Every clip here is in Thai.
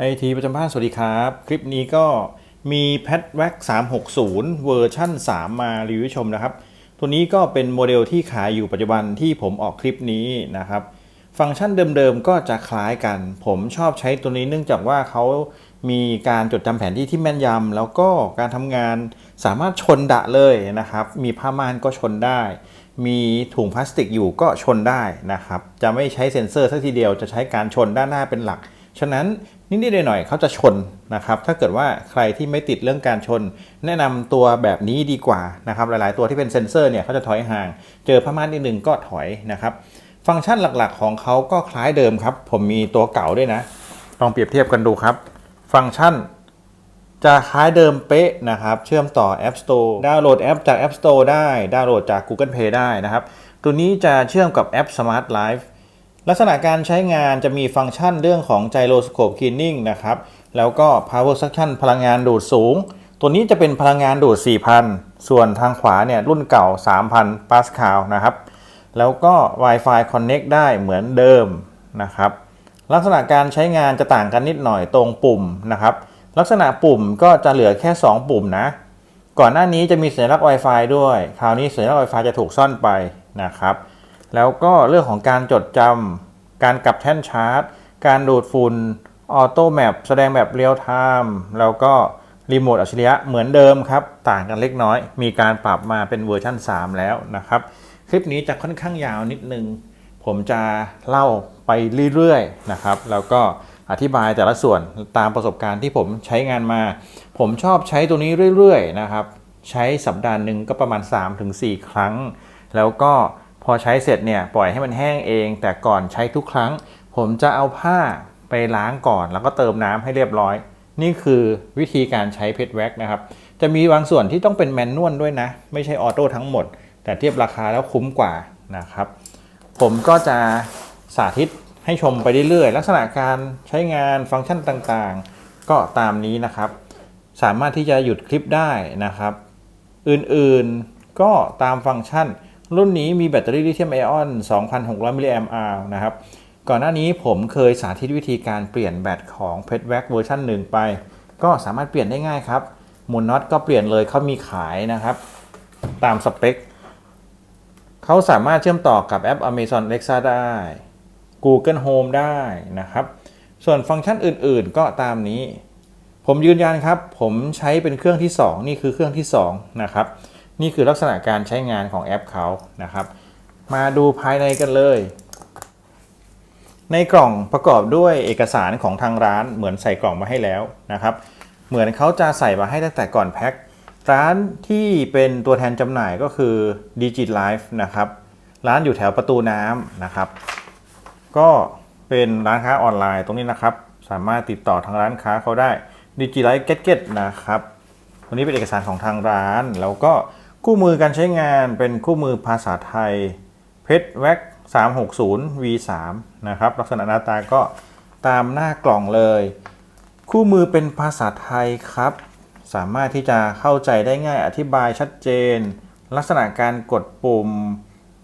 ไอทีประจำบ้านสวัสดีครับ คลิปนี้ก็มีแพทแว็ก360 เวอร์ชั่น 3 มารีวิวชมนะครับ ตัวนี้ก็เป็นโมเดลที่ขายอยู่ปัจจุบันที่ผมออกคลิปนี้นะครับ ฟังก์ชันเดิมๆก็จะคล้ายกัน ผมชอบใช้ตัวนี้เนื่องจากว่าเขามีการจดจำแผนที่ที่แม่นยำแล้วก็การทำงานสามารถชนดะเลยนะครับ มีผ้าม่านก็ชนได้ มีถุงพลาสติกอยู่ก็ชนได้นะครับ จะไม่ใช้เซ็นเซอร์สักทีเดียวจะใช้การชนด้านหน้าเป็นหลัก ฉะนั้น นิดๆหน่อยๆเขาจะชนนะครับ ถ้าเกิดว่าใครที่ไม่ติดเรื่องการชน แนะนำตัวแบบนี้ดีกว่านะครับ หลายๆตัวที่เป็นเซ็นเซอร์เนี่ยเขาจะถอยห่าง เจอผ้าม่านนิดนึงก็ถอยนะครับ ฟังก์ชันหลักๆของเขาก็คล้ายเดิมครับ ผมมีตัวเก่าด้วยนะ ลองเปรียบเทียบกันดูครับ ฟังก์ชันจะคล้ายเดิมเป๊ะนะครับ เชื่อมต่อ App Store ดาวน์โหลดแอปจาก App Store ได้ ดาวน์โหลดจาก Google Play ได้นะครับ ตัวนี้จะเชื่อมกับแอป Smart Life ลักษณะการใช้งานจะมีฟังก์ชันเรื่องของ Gyroscope Cleaning นะครับ แล้วก็ Power Suction พลังงานดูดสูง ตัวนี้จะเป็นพลังงานดูด 4,000 ส่วนทางขวาเนี่ยรุ่นเก่า 3,000 Pascal นะครับ แล้วก็ Wi-Fi Connect ได้เหมือนเดิมนะครับ ลักษณะการใช้งานจะต่างกันนิดหน่อยตรงปุ่มนะครับ ลักษณะปุ่มก็จะเหลือแค่ 2 ปุ่มนะ ก่อนหน้านี้จะมีสัญลักษณ์ Wi-Fi ด้วย คราวนี้สัญลักษณ์ Wi-Fi จะถูกซ่อนไปนะครับ แล้วก็เรื่องของการจดจำการกลับแท่นชาร์จ การดูดฝุ่นออโต้แมปแสดงแบบเรียลไทม์แล้วก็รีโมทอัจฉริยะเหมือนเดิมครับ ต่างกันเล็กน้อย มีการปรับมาเป็นเวอร์ชัน3 แล้วนะครับ คลิปนี้จะค่อนข้างยาวนิดนึง ผมจะเล่าไปเรื่อยๆนะครับ แล้วก็อธิบายแต่ละส่วนตามประสบการณ์ที่ผมใช้งานมา ผมชอบใช้ตัวนี้เรื่อยๆนะครับ ใช้สัปดาห์หนึ่งก็ประมาณ 3-4 ครั้ง แล้วก็ อใช้เสร็จเนี่ยปล่อยให้มันแห้งเอง แต่ก่อนใช้ทุกครั้ง ผมจะเอาผ้าไปล้างก่อน แล้วก็เติมน้ำให้เรียบร้อย นี่คือวิธีการใช้เพชรแว็กนะครับ จะมีบางส่วนที่ต้องเป็นแมนนวลด้วยนะ ไม่ใช่ออโต้ทั้งหมด แต่เทียบราคาแล้วคุ้มกว่านะครับ ผมก็จะสาธิตให้ชมไปเรื่อยๆ ลักษณะการใช้งานฟังก์ชันต่างๆ ก็ตามนี้นะครับ สามารถที่จะหยุดคลิปได้นะครับ อื่นๆก็ตามฟังก์ชัน รุ่นนี้มีแบตเตอรี่ลิเธียมไอออน 2,600 มิลลิแอมป์อร์นะครับ ก่อนหน้านี้ผมเคยสาธิตวิธีการเปลี่ยนแบตของเพชรแว็กเวอร์ชันหนึ่งไป ก็สามารถเปลี่ยนได้ง่ายครับ หมุนน็อตก็เปลี่ยนเลยเขามีขายนะครับ ตามสเปคเขาสามารถเชื่อมต่อกับแอป Amazon Alexa ได้ Google Home ได้นะครับ ส่วนฟังก์ชันอื่นๆ ก็ตามนี้ ผมยืนยันครับ ผมใช้เป็นเครื่องที่ 2 นี่คือเครื่องที่2นะครับ นี่คือลักษณะการใช้งานของแอปเขานะครับ มาดูภายในกันเลย ในกล่องประกอบด้วยเอกสารของทางร้านเหมือนใส่กล่องมาให้แล้วนะครับ เหมือนเขาจะใส่มาให้ตั้งแต่ก่อนแพ็คร้านที่เป็นตัวแทนจำหน่ายก็คือ Digit Life นะครับ ร้านอยู่แถวประตูน้ำนะครับ ก็เป็นร้านค้าออนไลน์ตรงนี้นะครับ สามารถติดต่อทางร้านค้าเขาได้ Digit Life Gadget นะครับวันนี้เป็นเอกสารของทางร้าน แล้วก็ คู่มือการใช้งานเป็นคู่มือภาษาไทยเพชรแว็ก360 V3 นะครับ ลักษณะหน้าตาก็ตามหน้ากล่องเลย คู่มือเป็นภาษาไทยครับ สามารถที่จะเข้าใจได้ง่ายอธิบายชัดเจน ลักษณะการกดปุ่ม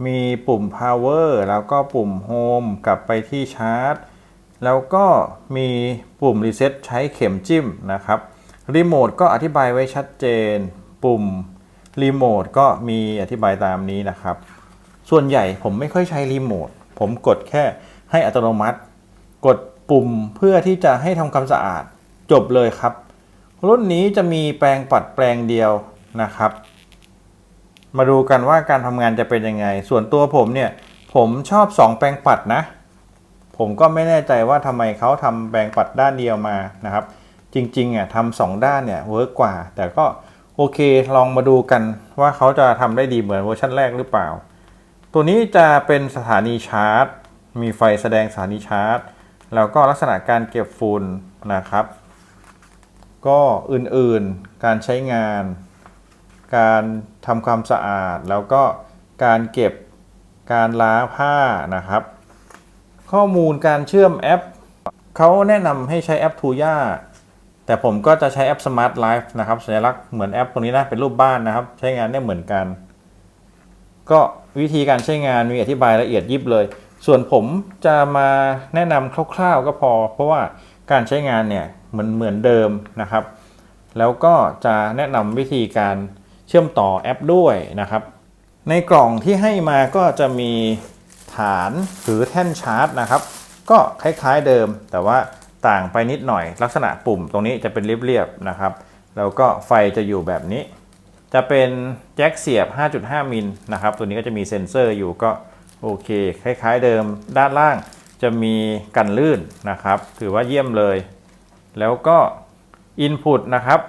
มีปุ่ม power แล้วก็ปุ่ม home กลับไปที่ชาร์จ แล้วก็มีปุ่ม reset ใช้เข็มจิ้มนะครับ รีโมทก็อธิบายไว้ชัดเจน ปุ่ม รีโมทก็มีอธิบายตามนี้นะครับ ส่วนใหญ่ผมไม่ค่อยใช้รีโมทผมกดแค่ให้อัตโนมัติ กดปุ่มเพื่อที่จะให้ทำความสะอาดจบเลยครับ รุ่นนี้จะมีแปรงปัดแปรงเดียวนะครับ มาดูกันว่าการทำงานจะเป็นยังไง ส่วนตัวผมเนี่ย ผมชอบ 2 แปรงปัดนะ ผมก็ไม่แน่ใจว่าทำไมเขาทำแปรงปัดด้านเดียวมานะครับ จริงๆอะทำสองด้านเนี่ยเวิร์กกว่า แต่ก็ โอเค ลองมาดูกันว่าเขาจะทำได้ดีเหมือนเวอร์ชันแรกหรือเปล่า ตัวนี้จะเป็นสถานีชาร์จ มีไฟแสดงสถานีชาร์จ แล้วก็ลักษณะการเก็บฝุ่นนะครับ ก็อื่นๆ การใช้งาน การทำความสะอาด แล้วก็การเก็บ การล้างผ้านะครับ ข้อมูลการเชื่อมแอป เขาแนะนำให้ใช้แอป Tuya แต่ผมก็จะใช้แอป Smart Life นะครับ สัญลักษณ์เหมือนแอปตรงนี้นะเป็นรูปบ้านนะครับ ใช้งานได้เหมือนกัน ก็วิธีการใช้งานมีอธิบายละเอียดยิบเลย ส่วนผมจะมาแนะนำคร่าวๆก็พอ เพราะว่าการใช้งานเนี่ยเหมือนเหมือนเดิมนะครับ แล้วก็จะแนะนำวิธีการเชื่อมต่อแอปด้วยนะครับ ในกล่องที่ให้มาก็จะมีฐานหรือแท่นชาร์จนะครับ ก็คล้ายๆเดิมแต่ว่า ต่างไปนิดหน่อย ลักษณะปุ่มตรงนี้จะเป็นเรียบๆนะครับ แล้วก็ไฟจะอยู่แบบนี้ จะเป็นแจ็คเสียบ 5.5 มิลนะครับ ตัวนี้ก็จะมีเซ็นเซอร์อยู่ก็โอเค คล้ายๆเดิมด้านล่างจะมีกันลื่นนะครับ ถือว่าเยี่ยมเลย แล้วก็ Input นะครับ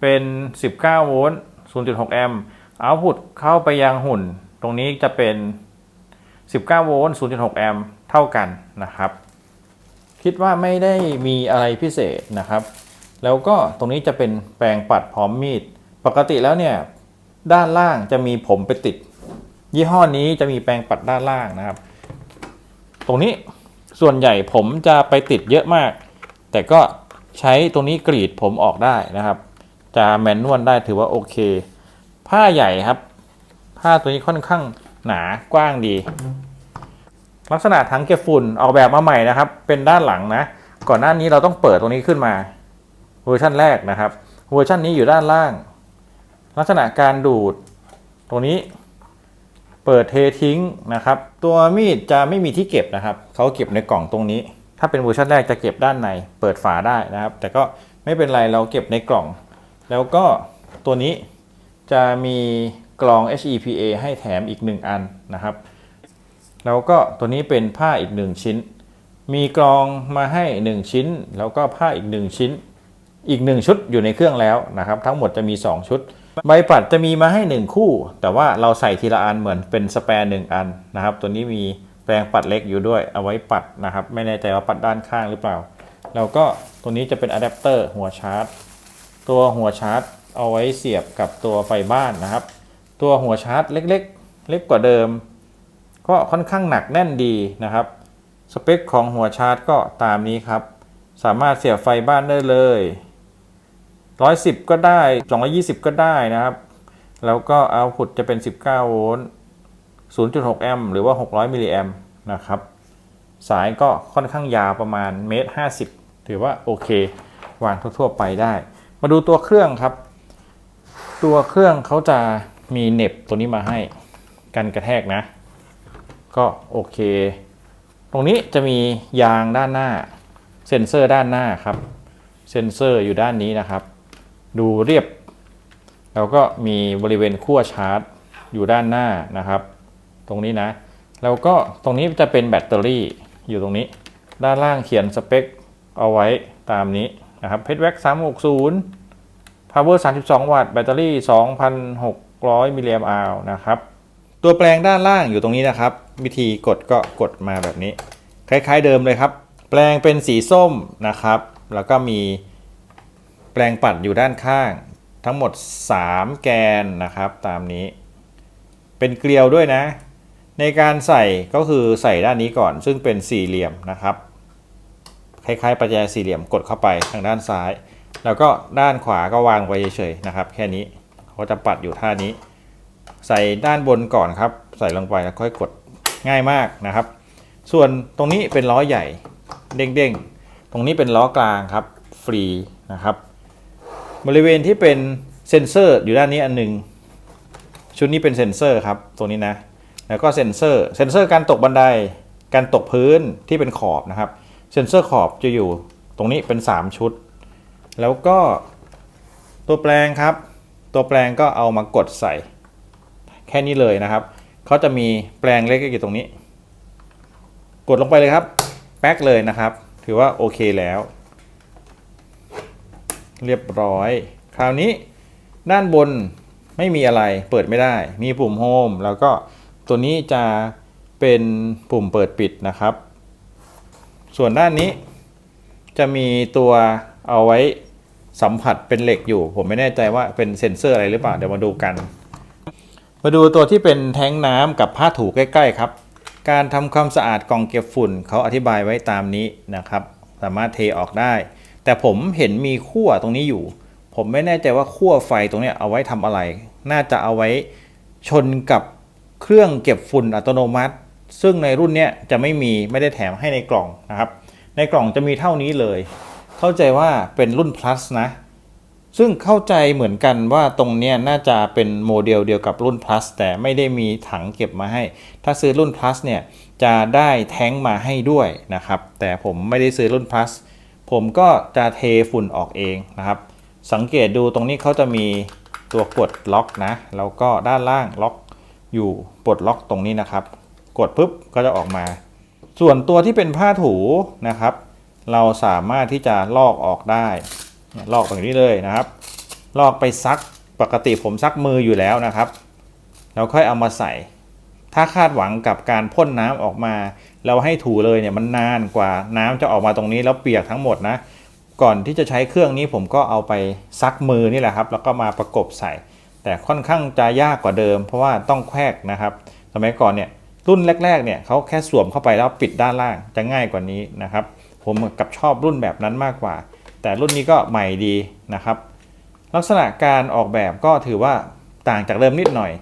เป็น 19 โวลต์ 0.6 แอมป์ Output เข้าไปยังหุ่น ตรงนี้จะเป็น 19 โวลต์ 0.6 แอมป์เท่ากันนะครับ คิดว่าไม่ได้มีอะไรพิเศษนะครับ แล้วก็ตรงนี้จะเป็นแปรงปัดพร้อมมีด ปกติแล้วเนี่ยด้านล่างจะมีผมไปติด ยี่ห้อนี้จะมีแปรงปัดด้านล่างนะครับ ตรงนี้ส่วนใหญ่ผมจะไปติดเยอะมาก แต่ก็ใช้ตรงนี้กรีดผมออกได้นะครับ จะแมนนวลได้ถือว่าโอเค ผ้าใหญ่ครับ ผ้าตัวนี้ค่อนข้างหนากว้างดี ลักษณะถังเก็บฝุ่นออกแบบมาใหม่นะครับ เป็นด้านหลังนะ ก่อนหน้านี้เราต้องเปิดตรงนี้ขึ้นมา เวอร์ชันแรกนะครับ เวอร์ชันนี้อยู่ด้านล่าง ลักษณะการดูด ตรงนี้เปิดเททิ้งนะครับ ตัวมีดจะไม่มีที่เก็บนะครับ เขาเก็บในกล่องตรงนี้ ถ้าเป็นเวอร์ชันแรกจะเก็บด้านใน เปิดฝาได้นะครับ แต่ก็ไม่เป็นไรเราเก็บในกล่อง แล้วก็ตัวนี้จะมีกรอง HEPA ให้แถมอีก 1 อันนะครับ แล้วก็ตัวนี้เป็นผ้าอีก 1 ชิ้น มีกรองมาให้ 1 ชิ้น แล้วก็ผ้าอีก 1 ชิ้น อีก 1 ชุดอยู่ในเครื่องแล้วนะครับ ทั้งหมดจะมี 2 ชุด ใบปัดจะมีมาให้ 1 คู่ แต่ว่าเราใส่ทีละอันเหมือนเป็นสแปร์หนึ่งอันนะครับ ตัวนี้มีแปรงปัดเล็กอยู่ด้วยเอาไว้ปัดนะครับ ไม่แน่ใจว่าปัดด้านข้างหรือเปล่า แล้วก็ตัวนี้จะเป็นอะแดปเตอร์หัวชาร์จ ตัวหัวชาร์จ เอาไว้เสียบกับตัวไฟบ้านนะครับ ตัวหัวชาร์จเล็ก ๆ เล็กกว่าเดิม ก็ค่อนข้างหนักแน่นดีนะครับ สเปคของหัวชาร์จก็ตามนี้ครับ สามารถเสียบไฟบ้านได้เลย 110 ก็ได้ 220 ก็ได้นะครับ แล้วก็เอาพุตจะเป็น 19 โวลต์ 0.6 แอมป์หรือว่า 600 มิลลิแอมป์นะครับ สายก็ค่อนข้างยาวประมาณเมตร 50 ถือว่าโอเค วางทั่วๆไปได้ มาดูตัวเครื่องครับ ตัวเครื่องเขาจะมีเน็บตัวนี้มาให้กันกระแทกนะ ก็โอเค ตรงนี้จะมียางด้านหน้า เซ็นเซอร์ด้านหน้าครับ เซ็นเซอร์อยู่ด้านนี้นะครับ ดูเรียบ แล้วก็มีบริเวณขั้วชาร์จอยู่ด้านหน้านะครับ ตรงนี้นะ แล้วก็ตรงนี้จะเป็นแบตเตอรี่อยู่ตรงนี้ ด้านล่างเขียนสเปคเอาไว้ตามนี้นะครับเพชรแว็ก360 power 32 วัตต์ แบตเตอรี่ 2,600 มิลลิแอมป์อนะครับ ตัวแปลงด้านล่างอยู่ตรงนี้นะครับ วิธีกดก็กดมาแบบนี้ คล้ายๆเดิมเลยครับ แปลงเป็นสีส้มนะครับ แล้วก็มีแปลงปัดอยู่ด้านข้าง ทั้งหมด 3 แกนนะครับ ตามนี้ เป็นเกลียวด้วยนะ ในการใส่ก็คือใส่ด้านนี้ก่อน ซึ่งเป็นสี่เหลี่ยมนะครับ คล้ายๆ ประแจสี่เหลี่ยมกดเข้าไปทางด้านซ้าย แล้วก็ด้านขวาก็วางไว้เฉยๆนะครับ แค่นี้เขาจะปัดอยู่ท่านี้ ใส่ด้านบนก่อนครับ ใส่ลงไปแล้วค่อยกด ง่ายมากนะครับ ส่วนตรงนี้เป็นล้อใหญ่เด้งๆ ตรงนี้เป็นล้อกลางครับฟรีนะครับ บริเวณที่เป็นเซนเซอร์อยู่ด้านนี้อันหนึงชุดนี้เป็นเซนเซอร์ครับตัวนี้นะ แล้วก็เซนเซอร์เซนเซอร์การตกบันไดการตกพื้นที่เป็นขอบนะครับเซนเซอร์ขอบจะอยู่ตรงนี้เป็น 3 ชุด แล้วก็ตัวแปลงครับ ตัวแปลงก็เอามากดใส่ แค่นี้เลยนะครับ เขาจะมีแปลงเล็กอยู่ตรงนี้ กดลงไปเลยครับ แป๊กเลยนะครับ ถือว่าโอเคแล้ว เรียบร้อย คราวนี้ด้านบนไม่มีอะไรเปิดไม่ได้ มีปุ่มโฮมแล้วก็ตัวนี้จะเป็นปุ่มเปิดปิดนะครับ ส่วนด้านนี้จะมีตัวเอาไว้สัมผัสเป็นเหล็กอยู่ ผมไม่แน่ใจว่าเป็นเซ็นเซอร์อะไรหรือเปล่า เดี๋ยวมาดูกัน มาดูตัวที่เป็นแท้งน้ำกับผ้าถูใกล้ๆครับ การทำความสะอาดกล่องเก็บฝุ่นเขาอธิบายไว้ตามนี้นะครับ สามารถเทออกได้ แต่ผมเห็นมีขั้วตรงนี้อยู่ ผมไม่แน่ใจว่าขั้วไฟตรงนี้เอาไว้ทำอะไร น่าจะเอาไว้ชนกับเครื่องเก็บฝุ่นอัตโนมัติ ซึ่งในรุ่นนี้จะไม่มีไม่ได้แถมให้ในกล่องนะครับ ในในกล่องจะมีเท่านี้เลย เข้าใจว่าเป็นรุ่น plus นะ ซึ่งเข้าใจเหมือนกันว่าตรงนี้น่าจะเป็นโมเดลเดียวกับรุ่น plus แต่ไม่ได้มีถังเก็บมาให้ ถ้าซื้อรุ่น plus เนี่ยจะได้แท้งมาให้ด้วยนะครับ แต่ผมไม่ได้ซื้อรุ่น plus ผมก็จะเทฝุ่นออกเองนะครับ สังเกตดูตรงนี้เขาจะมีตัวกดล็อกนะแล้วก็ด้านล่างล็อกอยู่ปลดล็อกตรงนี้นะครับ กดปุ๊บก็จะออกมา ส่วนตัวที่เป็นผ้าถูนะครับ เราสามารถที่จะลอกออกได้ ลอกแบบนี้เลยนะครับ ลอกไปซักปกติผมซักมืออยู่แล้วนะครับแล้วค่อยเอามาใส่ ถ้าคาดหวังกับการพ่นน้ำออกมาเราให้ถูเลยเนี่ยมันนานกว่าน้ำจะออกมาตรงนี้แล้วเปียกทั้งหมดนะ ก่อนที่จะใช้เครื่องนี้ผมก็เอาไปซักมือนี่แหละครับ แล้วก็มาประกบใส่ แต่ค่อนข้างจะยากกว่าเดิม เพราะว่าต้องแควกนะครับ สมัยก่อนเนี่ยรุ่นแรกๆเนี่ยเขาแค่สวมเข้าไปแล้วปิดด้านล่างจะง่ายกว่านี้นะครับ ผมกับชอบรุ่นแบบนั้นมากกว่า แต่รุ่นนี้ก็ใหม่ดีนะครับ ลักษณะการออกแบบก็ถือว่าต่างจากเดิมนิดหน่อย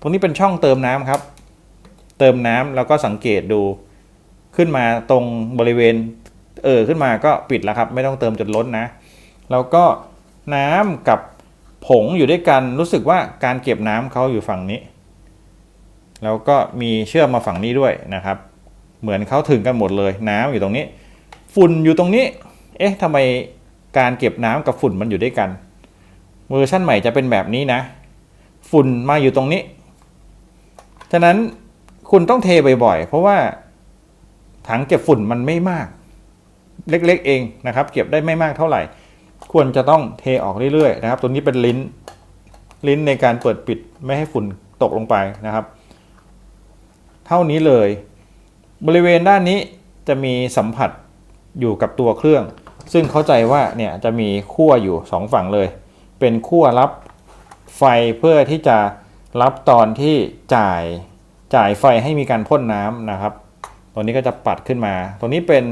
ตรงนี้เป็นช่องเติมน้ำครับ เติมน้ำแล้วก็สังเกตดู ขึ้นมาตรงบริเวณเออขึ้นมาก็ปิดแล้วครับ ไม่ต้องเติมจนล้นนะ แล้วก็น้ำกับผงอยู่ด้วยกันรู้สึกว่าการเก็บน้ำเขาอยู่ฝั่งนี้ แล้วก็มีเชื่อมมาฝั่งนี้ด้วยนะครับ เหมือนเขาถึงกันหมดเลยน้ำอยู่ตรงนี้ ฝุ่นอยู่ตรงนี้ เอ๊ะทำไม การเก็บน้ำกับฝุ่นมันอยู่ด้วยกัน เวอร์ชั่นใหม่จะเป็นแบบนี้นะ ฝุ่นมาอยู่ตรงนี้ ฉะนั้นคุณต้องเทบ่อยๆ เพราะว่าถังเก็บฝุ่นมันไม่มาก เล็กๆเองนะครับ เก็บได้ไม่มากเท่าไหร่ ควรจะต้องเทออกเรื่อยๆนะครับ ตัวนี้เป็นลิ้น ลิ้นในการเปิดปิดไม่ให้ฝุ่นตกลงไปนะครับ เท่านี้เลย บริเวณด้านนี้จะมีสัมผัสอยู่กับตัวเครื่อง ซึ่งเข้าใจว่าเนี่ยจะมีขั้วอยู่สองฝั่งเลย เป็นขั้วรับไฟเพื่อที่จะรับตอนที่จ่ายจ่ายไฟให้มีการพ่นน้ำนะครับ ตัวนี้ก็จะปัดขึ้นมา ตัวนี้เป็น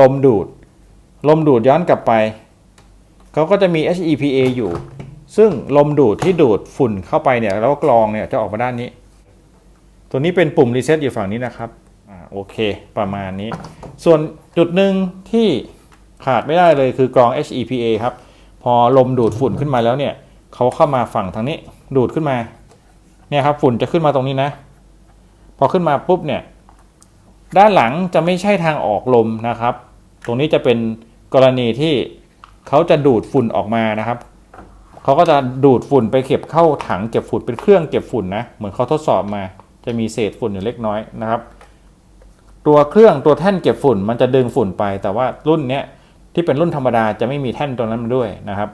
ลมดูด ลมดูดย้อนกลับไป เขาก็จะมี HEPA อยู่ ซึ่งลมดูดที่ดูดฝุ่นเข้าไปเนี่ยแล้วกรองเนี่ยจะออกมาด้านนี้ ตัวนี้เป็นปุ่มรีเซ็ตอยู่ฝั่งนี้นะครับ อ่าโอเค ประมาณนี้ ส่วนจุดหนึ่งที่ ขาดไม่ได้เลยคือกรอง HEPA ครับ พอลมดูดฝุ่นขึ้นมาแล้วเนี่ยเขาเข้ามาฝั่งทางนี้ดูดขึ้นมา เนี่ยครับฝุ่นจะขึ้นมาตรงนี้นะ พอขึ้นมาปุ๊บเนี่ย ด้านหลังจะไม่ใช่ทางออกลมนะครับ ตรงนี้จะเป็นกรณีที่เขาจะดูดฝุ่นออกมานะครับเขาก็จะดูดฝุ่นไปเก็บเข้าถังเก็บฝุ่นเป็นเครื่องเก็บฝุ่นนะ เหมือนเขาทดสอบมา จะมีเศษฝุ่นอยู่เล็กน้อยนะครับ ตัวเครื่องตัวแท่นเก็บฝุ่นมันจะดึงฝุ่นไป แต่ว่ารุ่นเนี้ย ที่เป็นรุ่นธรรมดาจะไม่มีแท่นตรงนั้นมาด้วยนะครับ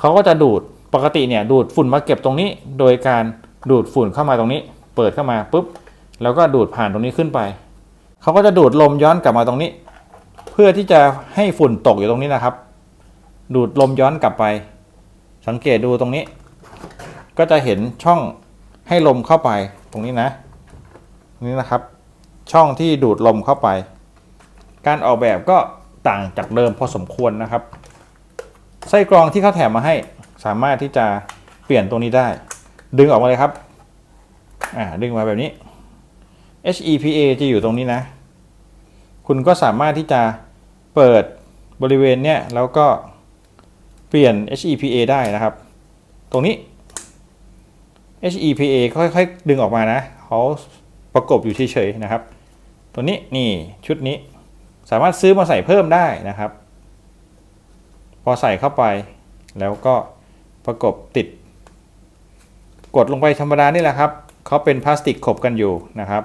เขาก็จะดูดปกติเนี่ยดูดฝุ่นมาเก็บตรงนี้ โดยการดูดฝุ่นเข้ามาตรงนี้ เปิดเข้ามาปุ๊บแล้วก็ดูดผ่านตรงนี้ขึ้นไปเขาก็จะดูดลมย้อนกลับมาตรงนี้ เพื่อที่จะให้ฝุ่นตกอยู่ตรงนี้นะครับ ดูดลมย้อนกลับไป สังเกตดูตรงนี้ ก็จะเห็นช่องให้ลมเข้าไปตรงนี้นะ นี่นะครับ ช่องที่ดูดลมเข้าไป การออกแบบก็ ต่างจากเดิมพอสมควรนะครับ ไส้กรองที่เขาแถมมาให้สามารถที่จะเปลี่ยนตรงนี้ได้ ดึงออกมาเลยครับอ่าดึงมาแบบนี้ HEPA จะอยู่ตรงนี้นะ คุณก็สามารถที่จะเปิดบริเวณเนี้ยแล้วก็เปลี่ยน HEPA ได้นะครับ ตรงนี้ HEPA ค่อยๆ ดึงออกมานะเขาประกบอยู่เฉยๆนะครับ ตัวนี้นี่ชุดนี้ สามารถซื้อมาใส่เพิ่มได้นะครับ พอใส่เข้าไป แล้วก็ประกบติด กดลงไปธรรมดานี่แหละครับเขาเป็นพลาสติกขบกันอยู่นะครับ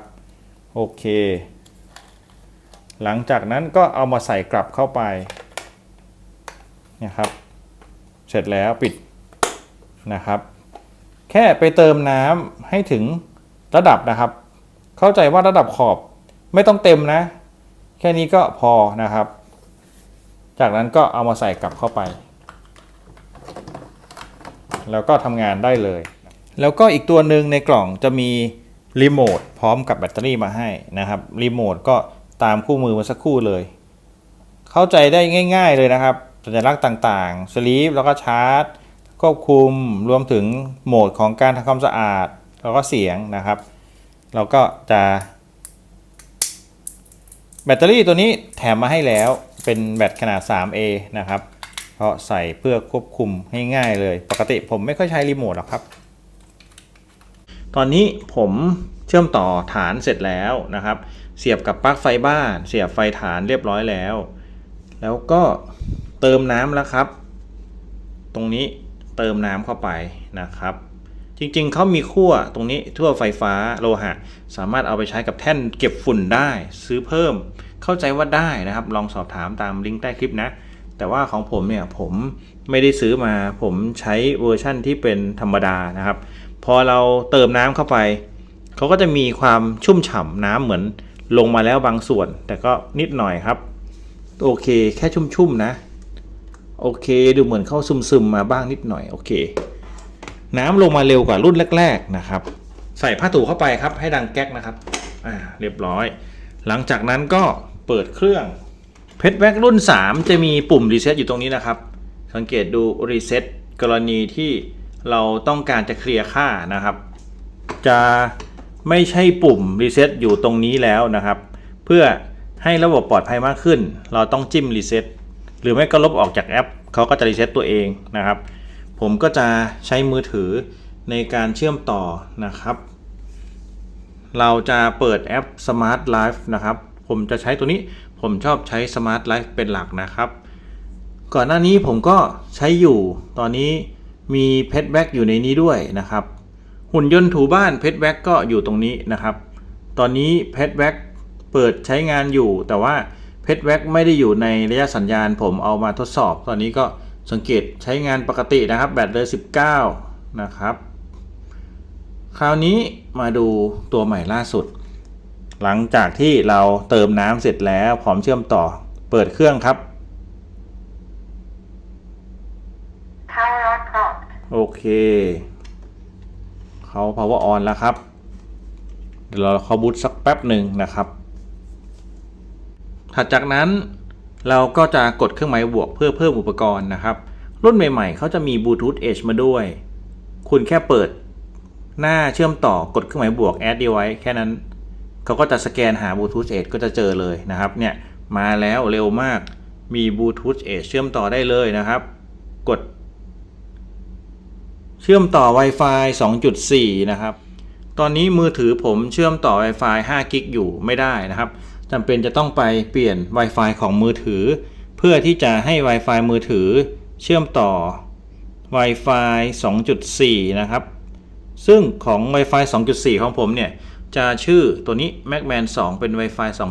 โอเค หลังจากนั้นก็เอามาใส่กลับเข้าไปนะครับ เสร็จแล้วปิดนะครับ แค่ไปเติมน้ำให้ถึงระดับนะครับ เข้าใจว่าระดับขอบไม่ต้องเต็มนะ แค่นี้ก็พอนะครับ จากนั้นก็เอามาใส่กลับเข้าไป แล้วก็ทำงานได้เลย แล้วก็อีกตัวหนึ่งในกล่องจะมีรีโมทพร้อมกับแบตเตอรี่มาให้นะครับรีโมทก็ตามคู่มือมาสักคู่เลย เข้าใจได้ง่าย ๆเลยนะครับ สัญลักษณ์ต่างๆสลีปแล้วก็ชาร์จควบคุมรวมถึงโหมดของการทำความสะอาด แล้วก็เสียงนะครับ เราก็จะ แบตเตอรี่ตัวนี้แถมมาให้แล้วเป็นแบตขนาด 3A นะครับเพราะใส่เพื่อควบคุมให้ง่ายเลย ปกติผมไม่ค่อยใช้รีโมทหรอกครับ ตอนนี้ผมเชื่อมต่อฐานเสร็จแล้วนะครับ เสียบกับปลั๊กไฟบ้าน เสียบไฟฐานเรียบร้อยแล้ว แล้วก็เติมน้ำแล้วครับ ตรงนี้เติมน้ำเข้าไปนะครับ จริงๆ เขามีขั้วตรงนี้ทั่วไฟฟ้าโลหะ สามารถเอาไปใช้กับแท่นเก็บฝุ่นได้ซื้อเพิ่ม เข้าใจว่าได้นะครับ ลองสอบถามตามลิงก์ใต้คลิปนะ แต่ว่าของผมเนี่ยผมไม่ได้ซื้อมา ผมใช้เวอร์ชั่นที่เป็นธรรมดานะครับ พอเราเติมน้ำเข้าไป เขาก็จะมีความชุ่มฉ่ำน้ำเหมือนลงมาแล้วบางส่วน แต่ก็นิดหน่อยครับ โอเค แค่ชุ่มๆนะ โอเค ดูเหมือนเข้าซึมๆมาบ้างนิดหน่อย โอเค น้ำลงมาเร็วกว่ารุ่นแรก ๆนะครับ ใส่ผ้าถูเข้าไปครับให้ดังแก๊กนะครับอ่าเรียบร้อย หลังจากนั้นก็เปิดเครื่องเพชรแว็กรุ่น 3 จะมีปุ่มรีเซ็ตอยู่ตรงนี้นะครับ สังเกตดูรีเซ็ตกรณีที่เราต้องการจะเคลียร์ค่านะครับ จะไม่ใช่ปุ่มรีเซ็ตอยู่ตรงนี้แล้วนะครับ เพื่อให้ระบบปลอดภัยมากขึ้น เราต้องจิ้มรีเซ็ตหรือไม่ก็ลบออกจากแอปเขาก็จะรีเซ็ตตัวเองนะครับ ผมก็จะใช้มือถือในการเชื่อมต่อนะครับ เราจะเปิดแอป Smart Life นะครับ ผมจะใช้ตัวนี้ผมชอบใช้ Smart Life เป็นหลักนะครับ ก่อนหน้านี้ผมก็ใช้อยู่ ตอนนี้มีเพชรแบ็กอยู่ในนี้ด้วยนะครับ หุ่นยนต์ถูบ้านเพชรแบ็กก็อยู่ตรงนี้นะครับ ตอนนี้เพชรแบ็กเปิดใช้งานอยู่ แต่ว่าเพชรแบ็กไม่ได้อยู่ในระยะสัญญาณ ผมเอามาทดสอบ ตอนนี้ก็ สังเกตใช้งานปกตินะครับ แบตเลย 19 นะครับ คราวนี้มาดูตัวใหม่ล่าสุด หลังจากที่เราเติมน้ำเสร็จแล้วพร้อมเชื่อมต่อ เปิดเครื่องครับ Power on prompt. โอเคเขา power on แล้วครับ เดี๋ยวเราเขาบูตสักแป๊บหนึ่งนะครับ ถัดจากนั้น เราก็จะกดเครื่องหมายบวกเพื่อเพิ่มอุปกรณ์นะครับ รุ่นใหม่ๆ เขาจะมี Bluetooth Edge มาด้วย คุณแค่เปิด หน้าเชื่อมต่อกดเครื่องหมายบวก add device แค่นั้น เขาก็จะสแกนหา Bluetooth Edge ก็จะเจอเลยนะครับ เนี่ยมาแล้วเร็วมาก มี Bluetooth Edge เชื่อมต่อได้เลยนะครับ กด เชื่อมต่อ Wi-Fi 2.4 นะครับ ตอนนี้มือถือผมเชื่อมต่อ Wi-Fi 5 กิกอยู่ไม่ได้นะครับ จำเป็นจะต้องไปเปลี่ยน Wi-Fi ของมือถือ เพื่อที่จะให้ Wi-Fi มือถือเชื่อมต่อ Wi-Fi 2.4 นะครับ ซึ่งของ Wi-Fi 2.4 ของผมเนี่ย จะชื่อตัวนี้ Macman 2 เป็น Wi-Fi 2.4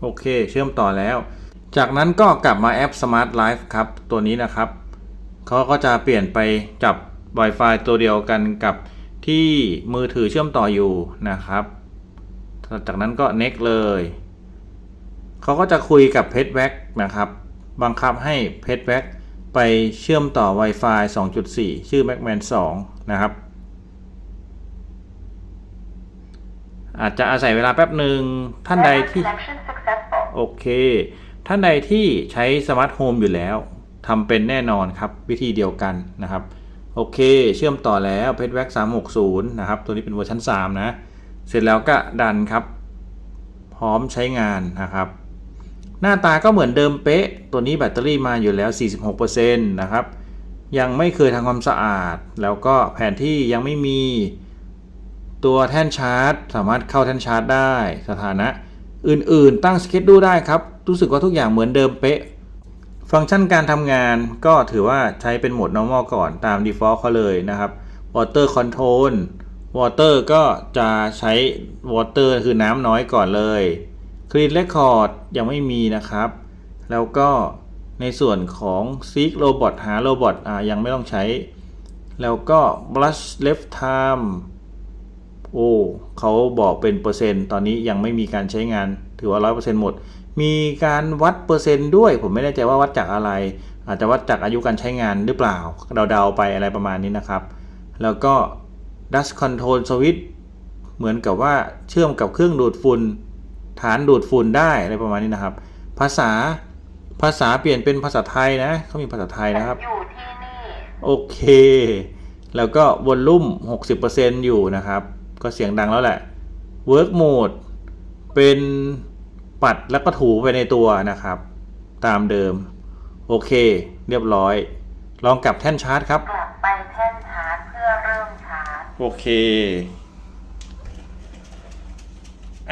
โอเค เชื่อมต่อแล้ว จากนั้นก็กลับมาแอป Smart Life ครับ ตัวนี้นะครับ เขาก็จะเปลี่ยนไปจับ Wi-Fi ตัวเดียวกันกับที่มือถือเชื่อมต่ออยู่นะครับ จากนั้นก็ next เลย เขาก็จะคุยกับ p e t w a c นะครับ บังคับให้ p e t w a c ไปเชื่อมต่อ Wi-Fi 2.4 ชื่อ Macman 2 นะครับ อาจจะอาศัยเวลาแป๊บหนึ่งท่านใด Network ที่ connection successful. โอเค ท่านใดที่ใช้สมาร์ทโฮมอยู่แล้วทำเป็นแน่นอนครับ วิธีเดียวกันนะครับ โอเค เชื่อมต่อแล้ว p e t w a c 360นะครับ ตัวนี้เป็นเวอร์ชัน3นะ เสร็จแล้วก็ดันครับ พร้อมใช้งานนะครับ หน้าตาก็เหมือนเดิมเป๊ะ ตัวนี้แบตเตอรี่มาอยู่แล้ว 46%นะครับ ยังไม่เคยทำความสะอาด แล้วก็แผนที่ยังไม่มีตัวแท่นชาร์จ สามารถเข้าแท่นชาร์จได้ สถานะ อื่นๆ ตั้งสเก็ตดูได้ครับ รู้สึกว่าทุกอย่างเหมือนเดิมเป๊ะ ฟังก์ชันการทำงานก็ถือว่าใช้เป็นโหมด normal ก่อนตาม default เขาเลยนะครับ water control water ก็จะใช้ water คือน้ำน้อยก่อนเลย clean record ยังไม่มีนะครับ แล้วก็ในส่วนของ seek robot หา robot อ่ายังไม่ต้องใช้ แล้วก็ brush left time โอ้เขาบอกเป็นเปอร์เซ็นต์ ตอนนี้ยังไม่มีการใช้งาน ถือว่าร้อยเปอร์เซนต์หมด มีการวัดเปอร์เซ็นต์ด้วย ผมไม่แน่ใจว่าวัดจากอะไร อาจจะวัดจากอายุการใช้งานหรือเปล่า เดาๆไปอะไรประมาณนี้นะครับ แล้วก็ dust control switch เหมือนกับว่าเชื่อมกับเครื่องดูดฝุ่นฐานดูดฝุ่นได้อะไรประมาณนี้นะครับ ภาษาภาษาเปลี่ยนเป็นภาษาไทยนะเขามีภาษาไทยนะครับอยู่ที่นี่โอเค แล้วก็วอลลุ่ม 60%อยู่นะครับ ก็เสียงดังแล้วแหละ Work Mode เป็น ปัดแล้วก็ถูไปในตัวนะครับ ตามเดิม โอเค เรียบร้อย ลองกลับแท่นชาร์จครับ กลับไปแท่นชาร์จเพื่อเริ่มชาร์จ โอเค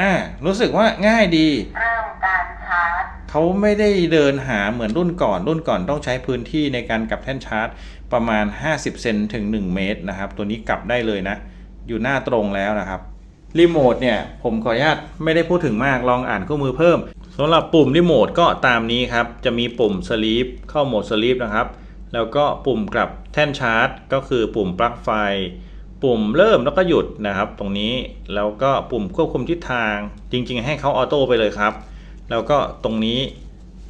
อ่า รู้สึกว่าง่ายดี เริ่มการชาร์จ เขาไม่ได้เดินหาเหมือนรุ่นก่อน รุ่นก่อนต้องใช้พื้นที่ในการกลับแท่นชาร์จ ประมาณ 50 เซนถึง 1 เมตรนะครับ ตัวนี้กลับได้เลยนะ อยู่หน้าตรงแล้วนะครับ รีโมทเนี่ยผมขออนุญาตไม่ได้พูดถึงมากลองอ่านคู่มือเพิ่มสำหรับปุ่มรีโมทก็ตามนี้ครับ จะมีปุ่มสลีปเข้าโหมดสลีปนะครับ แล้วก็ปุ่มกลับแท่นชาร์จ ก็คือปุ่มปลั๊กไฟ ปุ่มเริ่มแล้วก็หยุดนะครับ ตรงนี้แล้วก็ปุ่มควบคุมทิศทาง จริง ๆ ให้เขาออโต้ไปเลยครับ แล้วก็ตรงนี้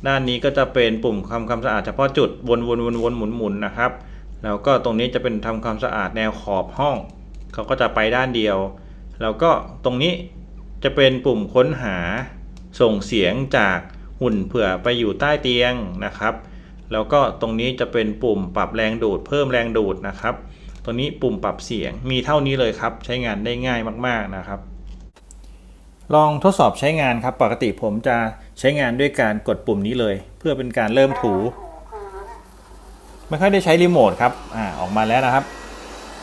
ด้านนี้ก็จะเป็นปุ่มทำความสะอาดเฉพาะจุดวนวนวนวนหมุนหมุนนะครับ แล้วก็ตรงนี้จะเป็นทำความสะอาดแนวขอบห้องเขาก็จะไปด้านเดียว แล้วก็ตรงนี้จะเป็นปุ่มค้นหาส่งเสียงจากหุ่นเผื่อไปอยู่ใต้เตียงนะครับ แล้วก็ตรงนี้จะเป็นปุ่มปรับแรงดูดเพิ่มแรงดูดนะครับตรงนี้ปุ่มปรับเสียงมีเท่านี้เลยครับ ใช้งานได้ง่ายมากๆนะครับ ลองทดสอบใช้งานครับ ปกติผมจะใช้งานด้วยการกดปุ่มนี้เลย เพื่อเป็นการเริ่มถู ไม่ค่อยได้ใช้รีโมทครับอ่าออกมาแล้วนะครับ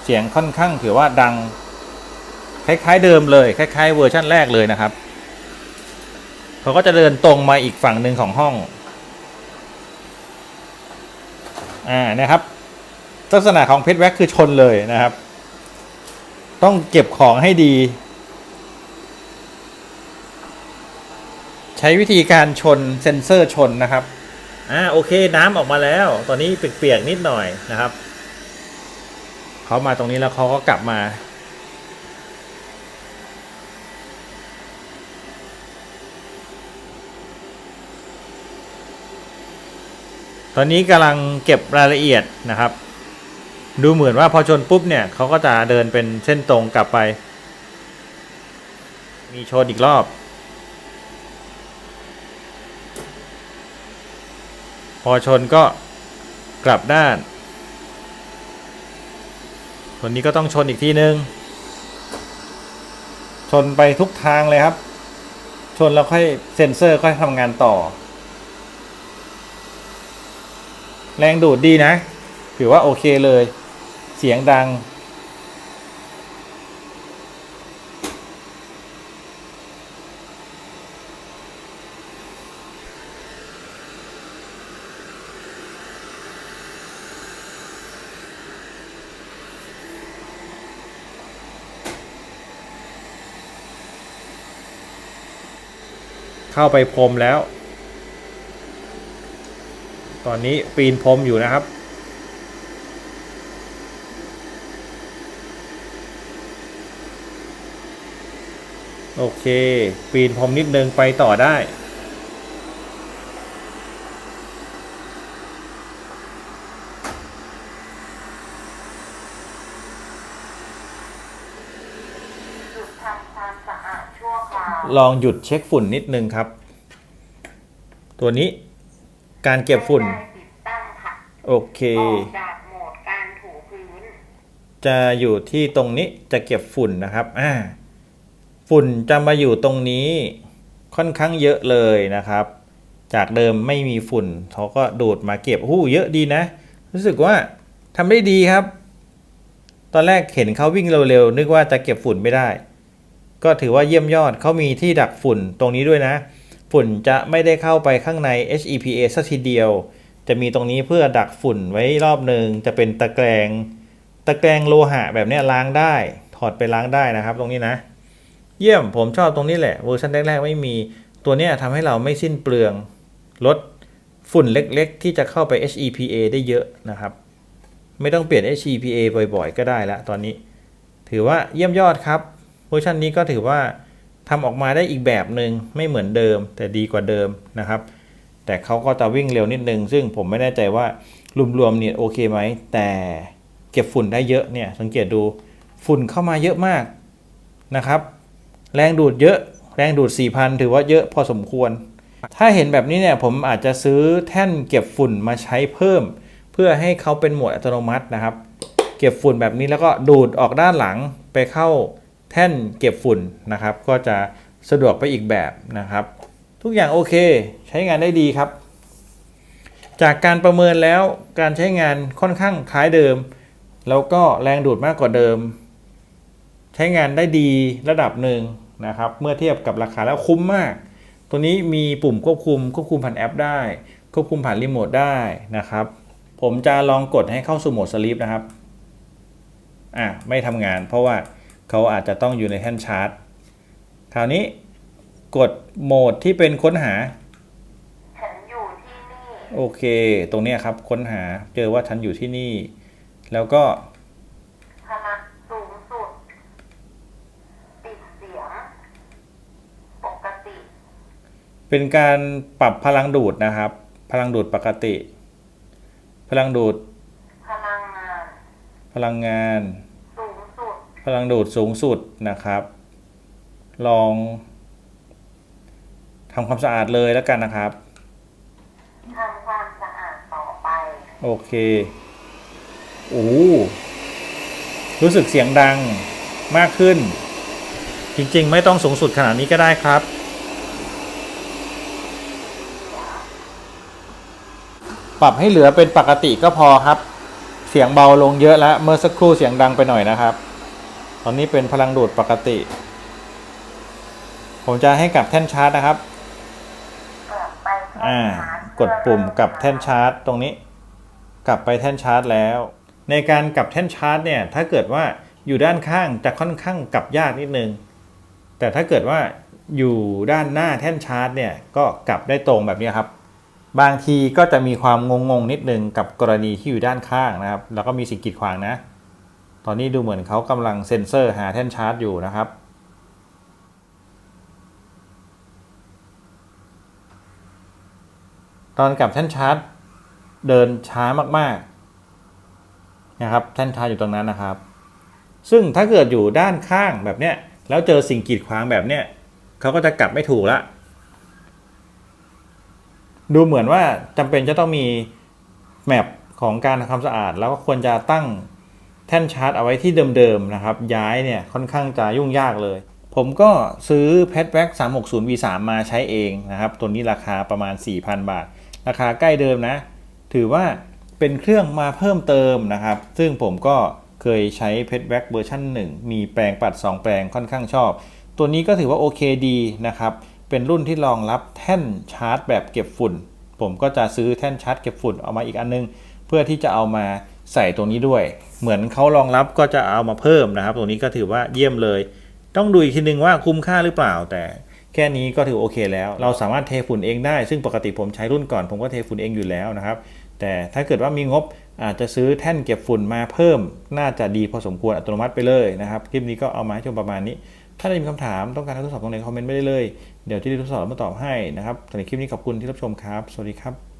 เสียงค่อนข้างถือว่าดัง คล้ายๆเดิมเลยคล้ายๆเวอร์ชั่นแรกเลยนะครับเขาก็จะเดินตรงมาอีกฝั่งหนึ่งของห้องอ่านะครับลักษณะของเพชรแว็กคือชนเลยนะครับ ต้องเก็บของให้ดี ใช้วิธีการชนเซ็นเซอร์ชนนะครับอ่าโอเคน้ำออกมาแล้ว ตอนนี้เปียกๆนิดหน่อยนะครับเขามาตรงนี้แล้วเขาก็กลับมา ตอนนี้กำลังเก็บรายละเอียดนะครับ ดูเหมือนว่าพอชนปุ๊บเนี่ยเขาก็จะเดินเป็นเส้นตรงกลับไป มีชนอีกรอบ พอชนก็กลับด้านตัวนี้ก็ต้องชนอีกทีนึง ชนไปทุกทางเลยครับ ชนแล้วค่อยเซ็นเซอร์ค่อยทำงานต่อ แรงดูดดีนะ ถือว่าโอเคเลย เสียงดัง เข้าไปพรมแล้ว ตอนนี้ปีนพรมอยู่นะครับ โอเค ปีนพรมนิดนึงไปต่อได้หยุดทำความสะอาดชั่วคราวลองหยุดเช็คฝุ่นนิดนึงครับ ตัวนี้ การเก็บฝุ่นไม่ได้ติดตั้งค่ะโอเค ออกจากโหมดการถูพื้น จะอยู่ที่ตรงนี้จะเก็บฝุ่นนะครับ อ่า ฝุ่นจะมาอยู่ตรงนี้ค่อนข้างเยอะเลยนะครับ จากเดิมไม่มีฝุ่นเขาก็ดูดมาเก็บหู้เยอะดีนะ รู้สึกว่าทำได้ดีครับ ตอนแรกเห็นเขาวิ่งเร็วๆนึกว่าจะเก็บฝุ่นไม่ได้ ก็ถือว่าเยี่ยมยอดเขามีที่ดักฝุ่นตรงนี้ด้วยนะ ฝุ่นจะไม่ได้เข้าไปข้างใน HEPA สักทีเดียว จะมีตรงนี้เพื่อดักฝุ่นไว้รอบหนึ่งจะเป็นตะแกรงตะแกรงโลหะแบบนี้ล้างได้ ถอดไปล้างได้นะครับ ตรงนี้นะ เยี่ยมผมชอบตรงนี้แหละเวอร์ชันแรกๆไม่มีตัวนี้ทำให้เราไม่สิ้นเปลืองลดฝุ่นเล็กๆ ที่จะเข้าไป HEPA ได้เยอะนะครับ ไม่ต้องเปลี่ยน HEPA บ่อยๆ ก็ได้ละตอนนี้ ถือว่าเยี่ยมยอดครับ เวอร์ชันนี้ก็ถือว่า ทำออกมาได้อีกแบบหนึ่งไม่เหมือนเดิม แต่ดีกว่าเดิมนะครับ แต่เขาก็จะวิ่งเร็วนิดนึง ซึ่งผมไม่แน่ใจว่ารวมๆเนี่ยโอเคไหม แต่เก็บฝุ่นได้เยอะเนี่ยสังเกตดูฝุ่นเข้ามาเยอะมากนะครับ แรงดูดเยอะแรงดูด 4,000 ถือว่าเยอะพอสมควร ถ้าเห็นแบบนี้เนี่ยผมอาจจะซื้อแท่นเก็บฝุ่นมาใช้เพิ่ม เพื่อให้เขาเป็นโหมดอัตโนมัตินะครับ เก็บฝุ่นแบบนี้แล้วก็ดูดออกด้านหลังไปเข้า แท่นเก็บฝุ่นนะครับ ก็จะสะดวกไปอีกแบบนะครับ ทุกอย่างโอเคใช้งานได้ดีครับ จากการประเมินแล้วการใช้งานค่อนข้างคล้ายเดิม แล้วก็แรงดูดมากกว่าเดิม ใช้งานได้ดีระดับหนึ่งนะครับ เมื่อเทียบกับราคาแล้วคุ้มมาก ตัวนี้มีปุ่มควบคุม ควบคุมผ่านแอปได้ ควบคุมผ่านรีโมทได้นะครับ ผมจะลองกดให้เข้าสู่โหมดสลีปนะครับอะไม่ทำงานเพราะว่า เขาอาจจะต้องอยู่ในแท่นชาร์จคราวนี้กดโหมดที่เป็นค้นหา ฉันอยู่ที่นี่ โอเค ตรงเนี้ยครับค้นหาเจอว่าฉันอยู่ที่นี่ แล้วก็พลังสูงสุด ปิดเสียง ปกติ เป็นการปรับพลังดูดนะครับ พลังดูดปกติ พลังดูด พลังงาน พลังงานสูงสุด พลังดูดสูงสุดนะครับ ลองทำความสะอาดเลยแล้วกันนะครับทำความสะอาดต่อไป โอเคโอ้รู้สึกเสียงดังมากขึ้น จริงๆ ไม่ต้องสูงสุดขนาดนี้ก็ได้ครับ ปรับให้เหลือเป็นปกติก็พอครับ เสียงเบาลงเยอะแล้ว เมื่อสักครู่เสียงดังไปหน่อยนะครับ ตอนนี้เป็นพลังดูดปกติ ผมจะให้กลับแท่นชาร์จนะครับกลับไปแท่นอ่าชาร์จกดปุ่มกลับแท่นชาร์จตรงนี้ กลับไปแท่นชาร์จแล้ว ในการกลับแท่นชาร์จเนี่ย ถ้าเกิดว่าอยู่ด้านข้างจะค่อนข้างกลับยากนิดนึง แต่ถ้าเกิดว่าอยู่ด้านหน้าแท่นชาร์จเนี่ย ก็กลับได้ตรงแบบนี้ครับ บางทีก็จะมีความงงๆนิดนึงกับกรณีที่อยู่ด้านข้างนะครับ แล้วก็มีสิ่งกีดขวางนะ ตอนนี้ดูเหมือนเขากำลังเซ็นเซอร์หาแท่นชาร์จอยู่นะครับ ตอนกลับแท่นชาร์จเดินช้ามากๆนะครับแท่นชาร์จอยู่ตรงนั้นนะครับ ซึ่งถ้าเกิดอยู่ด้านข้างแบบเนี้ยแล้วเจอสิ่งกีดขวางแบบเนี้ยเขาก็จะกลับไม่ถูกละดูเหมือนว่าจำเป็นจะต้องมีแมปของการทำความสะอาด แล้วก็ควรจะตั้ง แท่นชาร์จเอาไว้ที่เดิมๆนะครับ ย้ายเนี่ยค่อนข้างจะยุ่งยากเลย ผมก็ซื้อ p e t w a c 360 V3 มาใช้เองนะครับ ตัวนี้ราคาประมาณ 4,000 บาท ราคาใกล้เดิมนะ ถือว่าเป็นเครื่องมาเพิ่มเติมนะครับ ซึ่งผมก็เคยใช้ p e t w a c เวอร์ชัน1 มีแปลงปัด 2 แปลงค่อนข้างชอบ ตัวนี้ก็ถือว่าโอเคดีนะครับ เป็นรุ่นที่รองรับแท่นชาร์จแบบเก็บฝุ่น ผมก็จะซื้อแท่นชาร์จเก็บฝุ่นเอามาอีกอันนึง เพื่อที่จะเอามา ใส่ตรงนี้ด้วย เหมือนเขารองรับก็จะเอามาเพิ่มนะครับตรงนี้ก็ถือว่าเยี่ยมเลย ต้องดูอีกทีนึงว่าคุ้มค่าหรือเปล่า แต่แค่นี้ก็ถือโอเคแล้ว เราสามารถเทฝุ่นเองได้ ซึ่งปกติผมใช้รุ่นก่อน ผมก็เทฝุ่นเองอยู่แล้วนะครับ แต่ถ้าเกิดว่ามีงบอาจจะซื้อแท่นเก็บฝุ่นมาเพิ่ม น่าจะดีพอสมควรอัตโนมัติไปเลยนะครับคลิปนี้ก็เอามาให้ชมประมาณนี้ ถ้าได้มีคำถามต้องการให้ทดสอบตรงไหนคอมเมนต์ไม่ได้เลย เดี๋ยวที่ได้ทดสอบมาตอบให้นะครับสำหรับคลิปนี้ขอบคุณที่รับชมครับ สวัสดีครับ